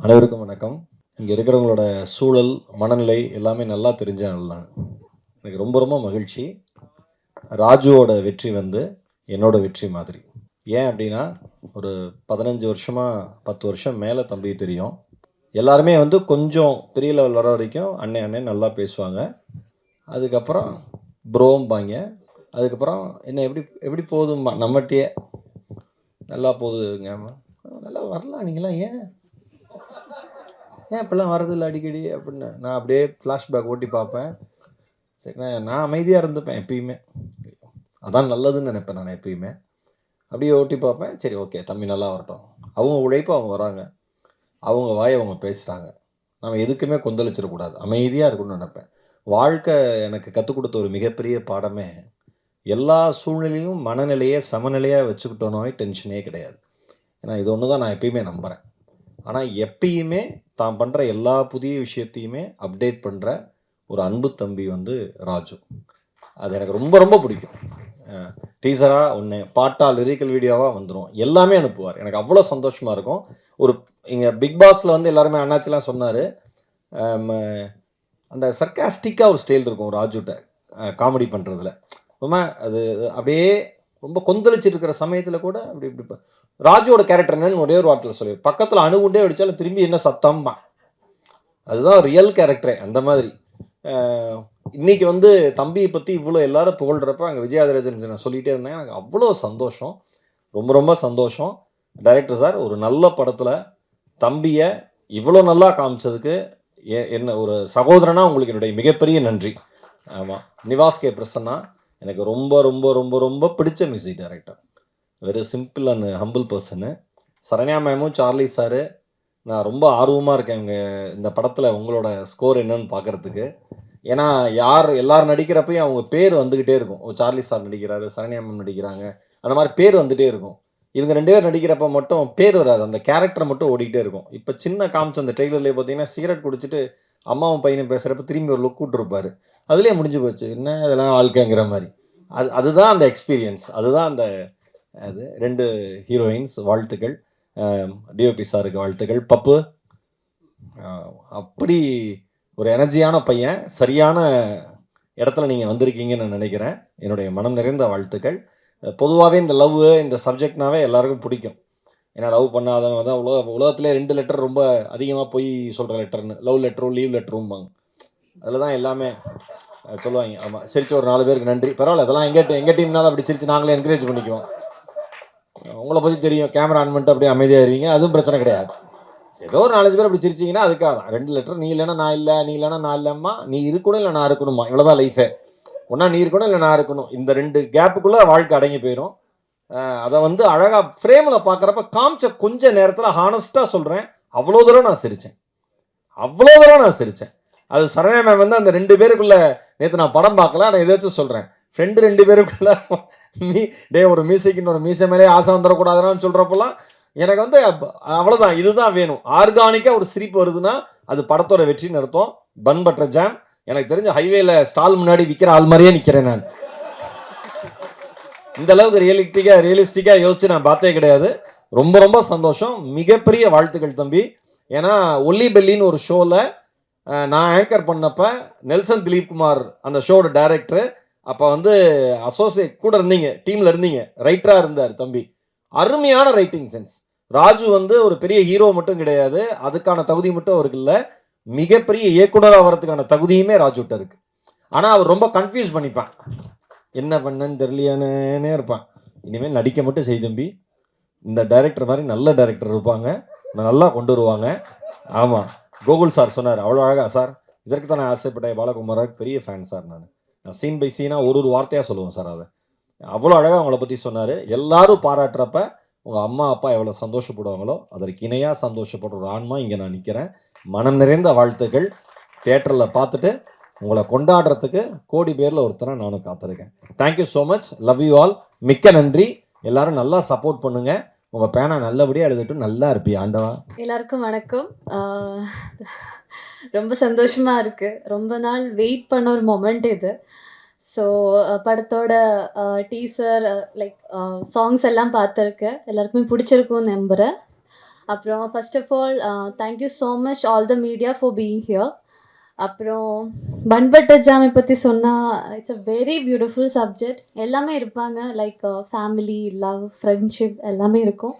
அனைவருக்கும் வணக்கம். இங்கே இருக்கிறவங்களோட சூழல் மனநிலை எல்லாமே நல்லா தெரிஞ்ச எனக்கு ரொம்ப ரொம்ப மகிழ்ச்சி. ராஜுவோட வெற்றி வந்து என்னோட வெற்றி மாதிரி. ஏன் அப்படின்னா ஒரு பதினஞ்சு வருஷமாக பத்து வருஷம் மேலே தம்பி தெரியும். எல்லாருமே வந்து கொஞ்சம் பெரிய லெவல் வர வரைக்கும் அண்ணன் அண்ணன் நல்லா பேசுவாங்க. அதுக்கப்புறம் ப்ரோம்பாங்க அதுக்கப்புறம் என்ன எப்படி எப்படி போதும்மா நம்மகிட்டயே நல்லா போகுதுங்க நல்லா வரலாம் நீங்களாம் ஏன்? ஏன் இப்பெல்லாம் வரதில்லை அடிக்கடி அப்படின்னு நான் அப்படியே ஃப்ளாஷ்பேக் ஓட்டி பார்ப்பேன். சரி நான் நான் அமைதியாக இருந்துப்பேன் எப்பயுமே. அதான் நல்லதுன்னு நினைப்பேன் நான் எப்பயுமே. அப்படியே ஓட்டி பார்ப்பேன். சரி ஓகே தம்பி நல்லா வரட்டும். அவங்க உழைப்பு அவங்க வராங்க. அவங்க வாய் அவங்க பேசுகிறாங்க நம்ம எதுக்குமே கொந்தளிச்சிடக்கூடாது. அமைதியாக இருக்கணும்னு நினைப்பேன். வாழ்க்கை எனக்கு கற்றுக் கொடுத்த ஒரு மிகப்பெரிய பாடமே எல்லா சூழ்நிலையிலும் மனநிலையை சமநிலையாக வச்சுக்கிட்டோனாவே டென்ஷனே கிடையாது. ஏன்னா இது ஒன்று தான் நான் எப்பயுமே நம்புகிறேன் ஆனால் எப்பயுமே தான் பண்ணுற எல்லா புதிய விஷயத்தையுமே அப்டேட் பண்ணுற ஒரு அன்பு தம்பி வந்து ராஜு. அது எனக்கு ரொம்ப ரொம்ப பிடிக்கும். டீசராக ஒன்று பாட்டா லிரிக்கல் வீடியோவாக வந்துடும் எல்லாமே அனுப்புவார். எனக்கு அவ்வளோ சந்தோஷமாக இருக்கும். ஒரு இங்கே பிக் பாஸில் வந்து எல்லாருமே அண்ணாச்சிலாம் சொன்னார். அந்த சர்க்காஸ்டிக்காக ஒரு ஸ்டைல் இருக்கும் ராஜுட்ட. காமெடி பண்ணுறதுல ரொம்ப அது அப்படியே ரொம்ப கொந்தளிச்சிட்டு இருக்கிற சமயத்தில் கூட அப்படி இப்படி ராஜுவோட கேரக்டர் என்னன்னு ஒரே ஒரு வார்த்தையில் சொல்லி. பக்கத்தில் அணுகுண்டே அடித்தாலும் திரும்பி என்ன சத்தம்மா? அதுதான் ரியல் கேரக்டரே அந்த மாதிரி. இன்னைக்கு வந்து தம்பியை பற்றி இவ்வளோ எல்லாரும் புகழ்கிறப்ப அங்கே விஜயாதராஜன் நான் சொல்லிகிட்டே இருந்தேன். எனக்கு அவ்வளோ சந்தோஷம். ரொம்ப ரொம்ப சந்தோஷம். டைரக்டர் சார் ஒரு நல்ல படத்தில் தம்பியை இவ்வளோ நல்லா காமிச்சதுக்கு எ- என்ன ஒரு சகோதரனா உங்களுக்கு என்னுடைய மிகப்பெரிய நன்றி. ஆமாம் நிவாஸ் கே. பிரசன்னா எனக்கு ரொம்ப ரொம்ப ரொம்ப ரொம்ப பிடிச்ச music director very simple and humble person Saranya மேமும் Charlie sir நான் ரொம்ப ஆர்வமாக இருக்கேன் இவங்க இந்த படத்தில் உங்களோட ஸ்கோர் என்னன்னு பார்க்கறதுக்கு ஏன்னா யார் எல்லாரும் நடிக்கிறப்பையும் அவங்க பேர் வந்துக்கிட்டே இருக்கும். ஓ சார்லி சார் நடிக்கிறாரு சரண்யா மேம் நடிக்கிறாங்க. அந்த மாதிரி பேர் வந்துகிட்டே இருக்கும். இவங்க ரெண்டு பேர் நடிக்கிறப்ப மட்டும் பேர் வராது. அந்த கேரக்டர் மட்டும் ஓடிக்கிட்டே இருக்கும். இப்போ சின்ன காமிச்ச அந்த ட்ரெய்லர்லேயே பார்த்தீங்கன்னா சிகரெட் குடிச்சிட்டு அம்மாவும் பையனும் பேசுகிறப்ப திரும்பி ஒரு லுக் விட்டுருப்பார். அதுலேயே முடிஞ்சு போச்சு. என்ன? இதெல்லாம் வாழ்க்கைங்கிற மாதிரி. அது அதுதான் அந்த எக்ஸ்பீரியன்ஸ் அதுதான் அந்த அது ரெண்டு ஹீரோயின்ஸ் வாழ்த்துக்கள். டிஓபி சாருக்கு வாழ்த்துக்கள். பப்பு அப்படி ஒரு எனர்ஜியான பையன். சரியான இடத்துல நீங்கள் வந்திருக்கீங்கன்னு நான் நினைக்கிறேன். என்னுடைய மனம் நிறைந்த வாழ்த்துக்கள். பொதுவாகவே இந்த லவ் இந்த சப்ஜெக்ட்னாவே எல்லாருக்கும் பிடிக்கும். ஏன்னா லவ் பண்ணாதவங்க தான் உலக உலகத்திலே ரெண்டு லெட்டர் ரொம்ப அதிகமாக போய் சொல்கிற லெட்டர்னு லவ் லெட்டரும் லீவ் லெட்டரும்பாங்க அதில் தான் எல்லாமே சொல்லுவாங்க. ஆமாம் சிரிச்ச ஒரு நாலு பேருக்கு நன்றி. பரவாயில்ல அதெல்லாம் எங்கள் எங்கள் டீம்னால அப்படி சிரிச்சு நாங்களே என்கரேஜ் பண்ணிக்குவோம். உங்களை பற்றி தெரியும். கேமரா ஆன் பண்ணிட்டு அப்படியே அமைதியாக இருவீங்க. அதுவும் பிரச்சனை கிடையாது. ஏதோ ஒரு நாலஞ்சு பேர் அப்படி சிரிச்சிங்கன்னா அதுக்காக தான். ரெண்டு லெட்டர் நீ இல்லைன்னா நான் இல்லை நீ இல்லைன்னா நான் இல்லைம்மா. நீ இருக்கணும் இல்லை நான் இருக்கணுமா இவ்வளோதான் லைஃபே ஒன்றா நீ இருக்கணும் இல்லை நான் இருக்கணும். இந்த ரெண்டு கேப்புக்குள்ளே வாழ்க்கை அடங்கி போயிடும் அதை வந்து அழகாக ஃப்ரேமில் பார்க்குறப்ப காமிச்ச கொஞ்ச நேரத்தில் ஹானஸ்ட்டாக சொல்கிறேன் அவ்வளோ தூரம் நான் சிரித்தேன் அவ்வளோ தூரம் நான் சிரித்தேன் அது சரண்யா மேம் வந்து அந்த ரெண்டு பேருக்குள்ளே நேற்று நான் படம் பார்க்கல நான் ஏதாச்சும் சொல்கிறேன் ஃப்ரெண்டு ரெண்டு பேருக்குள்ள மீ டே ஒரு மியூசிக்னு ஒரு மீசை மேலே ஆசை வந்துடக்கூடாதுன்னு சொல்கிறப்பெல்லாம் எனக்கு வந்து அவ்வளோதான் இதுதான் வேணும். ஆர்கானிக்காக ஒரு சிரிப்பு வருதுன்னா அது படத்தோட வெற்றின்னு அர்த்தம். பன் பட்டர் ஜாம் எனக்கு தெரிஞ்ச ஹைவேல ஸ்டால் முன்னாடி விற்கிற ஆள் மாதிரியே நிற்கிறேன் நான். இந்த அளவுக்கு ரியலிஸ்டிக்காக ரியலிஸ்டிக்காக யோசிச்சு நான் பார்த்தே கிடையாது. ரொம்ப ரொம்ப சந்தோஷம். மிகப்பெரிய வாழ்த்துக்கள் தம்பி. ஏன்னா ஒல்லி பெல்லின்னு ஒரு ஷோவில் நான் ஆங்கர் பண்ணப்ப நெல்சன் திலீப் குமார் அந்த ஷோட டைரக்டர் அப்போ வந்து அசோசியேட் கூட இருந்தீங்க டீமில் இருந்தீங்க. ரைட்டராக இருந்தார் தம்பி. அருமையான ரைட்டிங் சென்ஸ் ராஜு வந்து ஒரு பெரிய ஹீரோ மட்டும் கிடையாது. அதுக்கான தகுதி மட்டும் அவருக்கு இல்லை. மிகப்பெரிய இயக்குனராக வரதுக்கான தகுதியுமே ராஜுட்ட இருக்கு. ஆனால் அவர் ரொம்ப கன்ஃபியூஸ் பண்ணிப்பான். என்ன பண்ணன்னு தெரியலையானே இருப்பான். இனிமேல் நடிக்க மட்டும் செய் தம்பி. இந்த டைரக்டர் மாதிரி நல்ல டைரக்டர் இருப்பாங்க. நல்லா கொண்டு வருவாங்க. ஆமாம் கோகுல் சார் சொன்னார். அவ்வளோ அழகா சார் இதற்கு தான் நான் ஆசைப்பட்டேன் பாலகுமாராவுக்கு பெரிய ஃபேன் சார் நான். நான் சீன் பை சீனாக ஒரு ஒரு வார்த்தையாக சொல்லுவேன் சார் அதை. அவ்வளோ அழகாக அவங்கள பற்றி சொன்னார். எல்லாரும் பாராட்டுறப்ப உங்கள் அம்மா அப்பா எவ்வளோ சந்தோஷப்படுவாங்களோ அதற்கு இணையாக சந்தோஷப்படுற ஒரு ஆன்மா இங்கே நான் நிற்கிறேன் மனம் நிறைந்த வாழ்த்துக்கள். தேட்டரில் பார்த்துட்டு உங்களை கொண்டாடுறதுக்கு கோடி பேரில் ஒருத்தரை நானும் காத்திருக்கேன். Thank you so much love you all மிக்க நன்றி. எல்லாரும் நல்லா சப்போர்ட் பண்ணுங்க. உங்கள் பேனா நல்லபடியாக எழுதிட்டு நல்லா இருப்பி ஆண்டவா? எல்லாருக்கும் வணக்கம். ரொம்ப சந்தோஷமா இருக்கு. ரொம்ப நாள் வெயிட் பண்ண ஒரு மொமெண்ட் இது. ஸோ படத்தோட டீசர் லைக் சாங்ஸ் எல்லாம் பார்த்துருக்கேன். எல்லாருக்குமே பிடிச்சிருக்கும்னு நம்புகிறேன் அப்புறம் first of all thank you so much all the media for being here அப்புறம் பண்பட்ட ஜாமை பற்றி சொன்னால் it's a very beautiful subject எல்லாமே இருப்பாங்க. லைக் ஃபேமிலி லவ் ஃப்ரெண்ட்ஷிப் எல்லாமே இருக்கும்.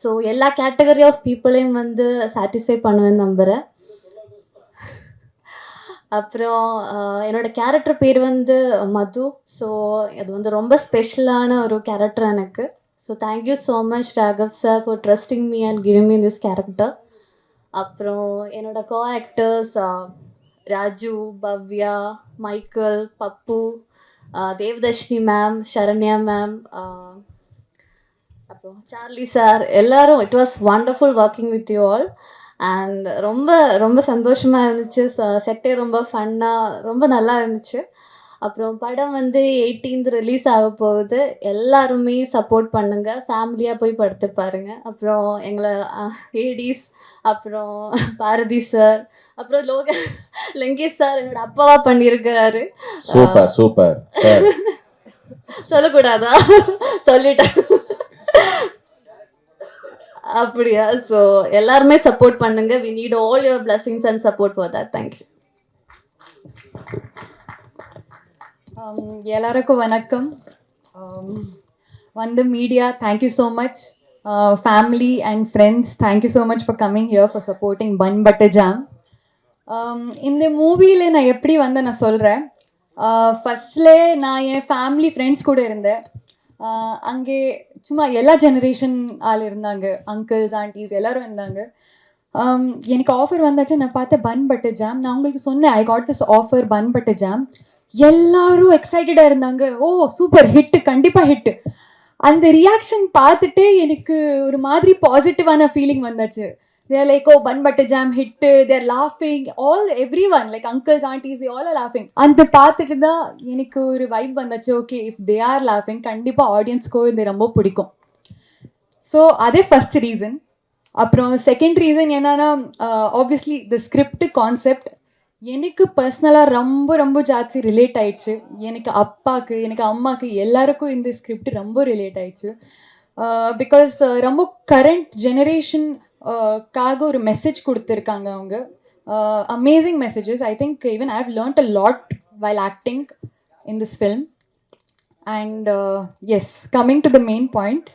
ஸோ எல்லா கேட்டகரி ஆஃப் பீப்புளையும் வந்து சாட்டிஸ்ஃபை பண்ணுவேன்னு நம்புகிறேன் அப்புறம் uh, என்னோட கேரக்டர் பேர் வந்து மது. ஸோ அது வந்து ரொம்ப ஸ்பெஷலான ஒரு கேரக்டர் எனக்கு. So thank you so much Raghav sir for trusting me and giving me this character அப்புறம் என்னோட co actors uh, Raju Bhavya Michael Pappu Devadarshini ma'am Saranya ma'am அப்புறம் சார்லி சார் எல்லாரும் it was wonderful working with you all and ரொம்ப ரொம்ப சந்தோஷமாக இருந்துச்சு. செட்டே ரொம்ப ஃபன்னாக ரொம்ப நல்லா இருந்துச்சு. அப்புறம் படம் வந்து எயிட்டீன்த் ரிலீஸ் ஆக போகுது. எல்லாருமே சப்போர்ட் பண்ணுங்க. ஃபேமிலியாக போய் படுத்து பாருங்க. அப்புறம் எங்களை ஏடிஸ் அப்புறம் பாரதி சார் அப்புறம் லோக லங்கேஷ் சார் என்னோட அப்பாவா பண்ணியிருக்கிறாரு சூப்பர் சூப்பர் சொல்லக்கூடாதா? சொல்லிட்டேன். அப்படியா? ஸோ எல்லாருமே சப்போர்ட் பண்ணுங்க. We need all your blessings and support for that thank you Um, எல்லாருக்கும் வணக்கம். Um, வந்து media thank you so much family and friends thank you so much for coming here for supporting bun butter jam இந்த மூவியில் நான் எப்படி வந்து நான் சொல்கிறேன் ஃபஸ்ட்லே uh, நான் என் ஃபேமிலி ஃப்ரெண்ட்ஸ் கூட இருந்தேன். Uh, அங்கே சும்மா எல்லா ஜெனரேஷன் ஆள் இருந்தாங்க. அங்கிள்ஸ் ஆண்டிஸ் எல்லோரும் இருந்தாங்க. Um, எனக்கு ஆஃபர் வந்தாச்சு. நான் பார்த்தேன் பன் பட்டர் ஜாம் நான் உங்களுக்கு சொன்னேன் I got this offer bun butter jam எல்லாரும் எக்ஸைட்டடாக இருந்தாங்க. ஓ சூப்பர் ஹிட் கண்டிப்பாக ஹிட் அந்த ரியாக்ஷன் பார்த்துட்டு எனக்கு ஒரு மாதிரி பாசிட்டிவான ஃபீலிங் வந்தாச்சு. தேர் லைக் ஓ பன் பட்டர் ஜாம் ஹிட்டு தேர் லாஃபிங் all every one like uncles Andes all லாஃபிங் அந்த பார்த்துட்டு தான் எனக்கு ஒரு வைப் வந்தாச்சு. ஓகே இஃப் தே ஆர் லாஃபிங் கண்டிப்பாக ஆடியன்ஸ்க்கோ இது ரொம்ப பிடிக்கும். ஸோ அதே ஃபர்ஸ்ட் ரீசன் அப்புறம் செகண்ட் ரீசன் என்னன்னா ஆப்வியஸ்லி த ஸ்கிரிப்ட் கான்செப்ட் எனக்கு பர்சனலாக ரொம்ப ரொம்ப ஜாஸ்தி ரிலேட் ஆயிடுச்சு. எனக்கு அப்பாவுக்கு எனக்கு அம்மாவுக்கு எல்லாருக்கும் இந்த ஸ்கிரிப்ட் ரொம்ப ரிலேட் ஆயிடுச்சு. பிகாஸ் ரொம்ப கரண்ட் ஜெனரேஷன் காக ஒரு மெசேஜ் கொடுத்துருக்காங்க அவங்க. Amazing messages I think even I have learned a lot while acting in this film and yes coming to the main point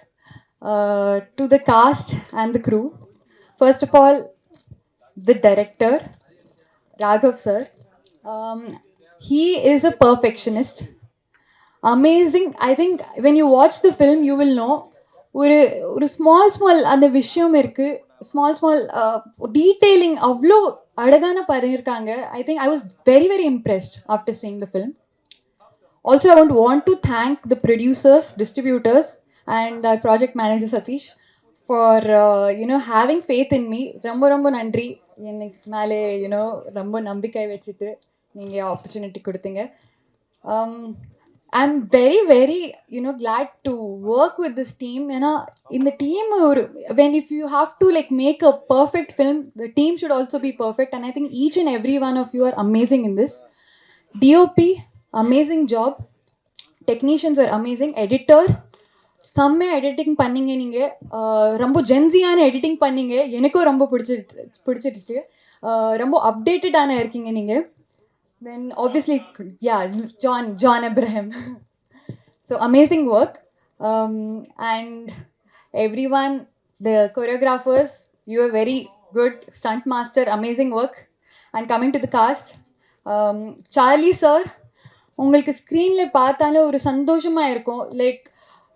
to the cast and the crew first of all the director Raghav sir. Um, he is a perfectionist. Amazing. I think when you watch the film, you will know. ஒரு ஒரு small small அந்த விஷயம் இருக்கு small small detailing அவ்வளோ அழகான பண்ணியிருக்காங்க I think I was very very impressed after seeing the film also i would want to thank the producers distributors and our project manager for you know having faith in me ரொம்ப ரொம்ப நன்றி. எனக்கு மேலே you know ரொம்ப நம்பிக்கை வச்சுட்டு நீங்கள் opportunity கொடுத்தீங்க. I am very very you know glad to work with this team ஏன்னா இந்த டீம் ஒரு when if you have to like make a perfect film the team should also be perfect and I think each and every one of you are amazing in this DOP amazing job technicians are amazing editor செம்மையாக editing பண்ணீங்க நீங்கள் ரொம்ப ஜென்சியான editing பண்ணீங்க. எனக்கும் ரொம்ப பிடிச்சிட்டு பிடிச்சிட்டு ரொம்ப அப்டேட்டடான இருக்கீங்க நீங்கள் then obviously yeah John John Abraham so amazing work and everyone the choreographers you are very good stunt master amazing work and coming to the cast Charlie sir உங்களுக்கு ஸ்க்ரீனில் பார்த்தாலே ஒரு சந்தோஷமாக இருக்கும். Like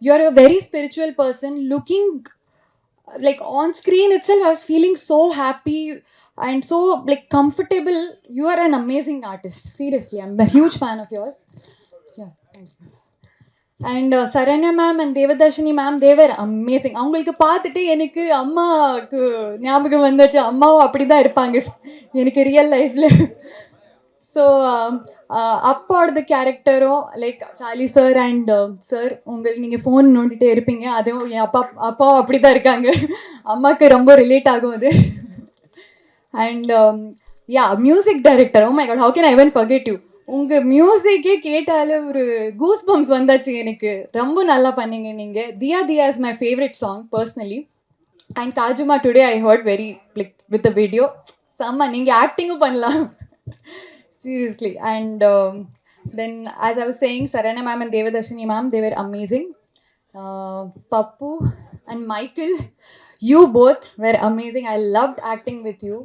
you are a very spiritual person looking like on screen itself I was feeling so happy and so like comfortable you are an amazing artist seriously I'm a huge fan of yours and Saranya ma'am and Devadarshini ma'am they were amazing அவங்களுக்கு பார்த்துட்டு எனக்கு அம்மாவுக்கு ஞாபகம் வந்துச்சு. அம்மாவும் அப்படி தான் இருப்பாங்க. எனக்கு ரியல் லைஃப்பில் ஸோ um, uh, அப்பாவோட கேரக்டரும் like Charlie sir and sir உங்கள் நீங்கள் ஃபோன் நோண்டிட்டே இருப்பீங்க. அதுவும் என் அப்பா அப்பாவும் அப்படி தான் இருக்காங்க. அம்மாவுக்கு ரொம்ப ரிலேட் ஆகும் அது. And yeah music director oh my God how can I even forget you உங்கள் மியூசிக்கே கேட்டாலே ஒரு கூஸ் பம்ப்ஸ் வந்தாச்சு எனக்கு. ரொம்ப நல்லா பண்ணீங்க நீங்கள் Dhiya Dhiya is my favourite song personally and காஜுமா today I heard very like with the video செம்ம நீங்கள் ஆக்டிங்கும் பண்ணலாம். Seriously and then as I was saying Saranya ma'am and Devadarshini ma'am they were amazing Pappu and Michael you both were amazing I loved acting with you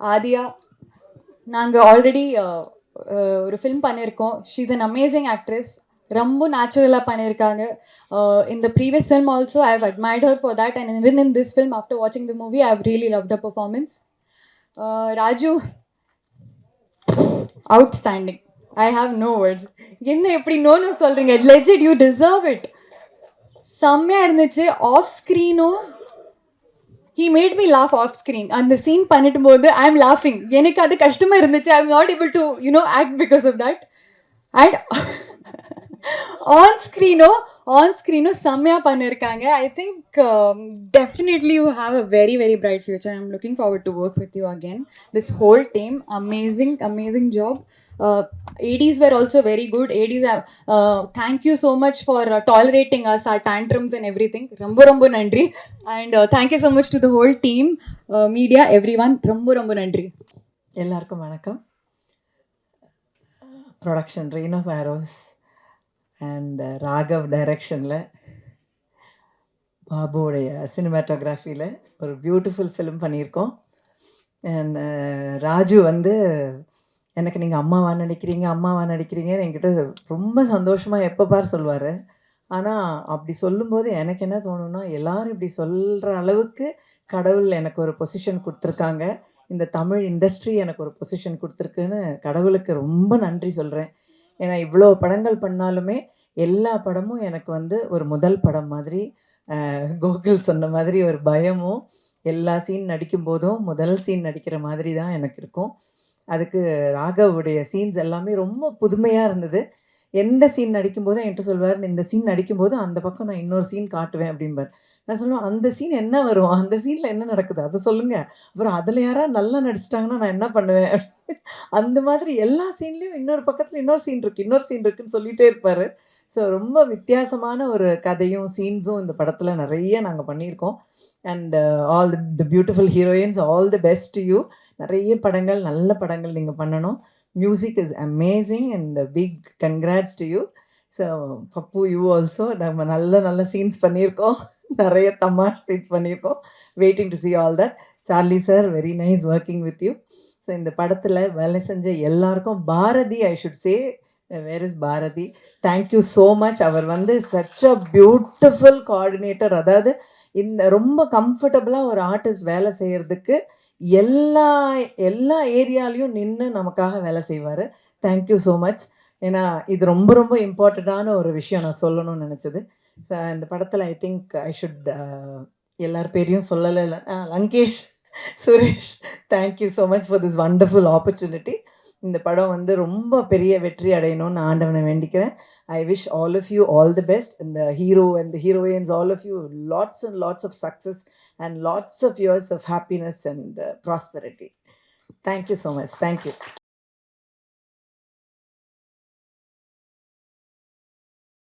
ஆதியா நாங்கள் already ஒரு film பண்ணியிருக்கோம். She's an amazing actress ரொம்ப நேச்சுரலாக பண்ணியிருக்காங்க. இந்த previous film also I have admired her for that and even in this film after வாட்சிங் the movie I have really love the performance Raju outstanding I have no words என்ன எப்படி நோன்னு சொல்கிறீங்க legit you deserve it செம்மையாக இருந்துச்சு. Off ஸ்க்ரீனும் he made me laugh off screen அந்த scene பண்ணிட்டு போது ஐ எம் லாஃபிங் எனக்கு அது கஷ்டமாக இருந்துச்சு. I am not able to you know act because of that and on ஸ்க்ரீனோ ஆன் ஸ்க்ரீனும் செம்மையாக பண்ணியிருக்காங்க I think definitely you have a very very bright future I'm looking forward to work with you again this whole team amazing amazing job ADs were also very good. ADs, have, uh, thank you so much for uh, tolerating us, our tantrums and everything. Rambo Rambo Nandri. And uh, thank you so much to the whole team, uh, media, everyone. Rambo Rambo Nandri. எல்லாருக்கும் வணக்கம் production rain of arrows and Raghav டைரக்ஷனில் பாபுவோடைய சினிமாட்டோகிராஃபியில் ஒரு beautiful film பண்ணியிருக்கோம். And uh, Raju வந்து எனக்கு நீங்கள் அம்மாவா நடிக்கிறீங்க அம்மாவா நடிக்கிறீங்கன்னு என்கிட்ட ரொம்ப சந்தோஷமாக எப்போ பார் சொல்லுவார் ஆனால் அப்படி சொல்லும்போது எனக்கு என்ன தோணுன்னா எல்லாரும் இப்படி சொல்கிற அளவுக்கு கடவுள் எனக்கு ஒரு பொசிஷன் கொடுத்துருக்காங்க. இந்த தமிழ் இண்டஸ்ட்ரி எனக்கு ஒரு பொசிஷன் கொடுத்துருக்குன்னு கடவுளுக்கு ரொம்ப நன்றி சொல்கிறேன் ஏன்னா இவ்வளோ படங்கள் பண்ணாலுமே எல்லா படமும் எனக்கு வந்து ஒரு முதல் படம் மாதிரி கோகுல் சொன்ன மாதிரி ஒரு பயமும் எல்லா சீன் நடிக்கும் போதும் முதல் சீன் நடிக்கிற மாதிரி தான் எனக்கு இருக்கும். அதுக்கு ராகவுடைய சீன்ஸ் எல்லாமே ரொம்ப புதுமையாக இருந்தது. எந்த சீன் நடிக்கும்போதும் என்கிட்ட சொல்வார் இந்த சீன் நடிக்கும்போது அந்த பக்கம் நான் இன்னொரு சீன் காட்டுவேன் அப்படிம்பார். நான் சொல்லுவேன் அந்த சீன் என்ன வரும்? அந்த சீனில் என்ன நடக்குது? அதை சொல்லுங்கள் அப்புறம் அதில் யாராவது நல்லா நடிச்சிட்டாங்கன்னா நான் என்ன பண்ணுவேன்? அந்த மாதிரி எல்லா சீன்லேயும் இன்னொரு பக்கத்தில் இன்னொரு சீன் இருக்குது இன்னொரு சீன் இருக்குன்னு சொல்லிகிட்டே இருப்பார். ஸோ ரொம்ப வித்தியாசமான ஒரு கதையும் சீன்ஸும் இந்த படத்தில் நிறைய நாங்கள் பண்ணியிருக்கோம். And all the beautiful heroines all the best you நிறைய படங்கள் நல்ல படங்கள் நீங்கள் பண்ணணும். Music is amazing and big congrats to you so Pappu you also நம்ம நல்ல நல்ல சீன்ஸ் பண்ணியிருக்கோம். நிறைய தமாஷ் சீன்ஸ் பண்ணியிருக்கோம். Waiting to see all that Charlie sir very nice working with you so இந்த படத்தில் வேலை செஞ்ச எல்லாருக்கும் Bharathi I should say where is Bharathi? Thank you so much அவர் வந்து சச் அ பியூட்டிஃபுல் கோஆர்டினேட்டர் அதாவது இந்த ரொம்ப கம்ஃபர்டபுளாக ஒரு ஆர்டிஸ்ட் வேலை செய்கிறதுக்கு எல்லா எல்லா ஏரியாலையும் நின்று நமக்காக வேலை செய்வார். தேங்க்யூ ஸோ மச் ஏன்னா இது ரொம்ப ரொம்ப இம்பார்ட்டண்ட்டான ஒரு விஷயம் நான் சொல்லணும்னு நினச்சது. இந்த படத்தில் ஐ திங்க் ஐ ஷுட் எல்லார் பேரையும் சொல்லலை. Lankesh Suresh thank you so much for this wonderful opportunity இந்த படம் வந்து ரொம்ப பெரிய வெற்றி அடையணும்னு நான் ஆண்டவனை வேண்டிக்கிறேன். I wish all of you all the best இந்த hero and heroines all of you lots and lots of success and lots of years of happiness and prosperity thank you so much thank you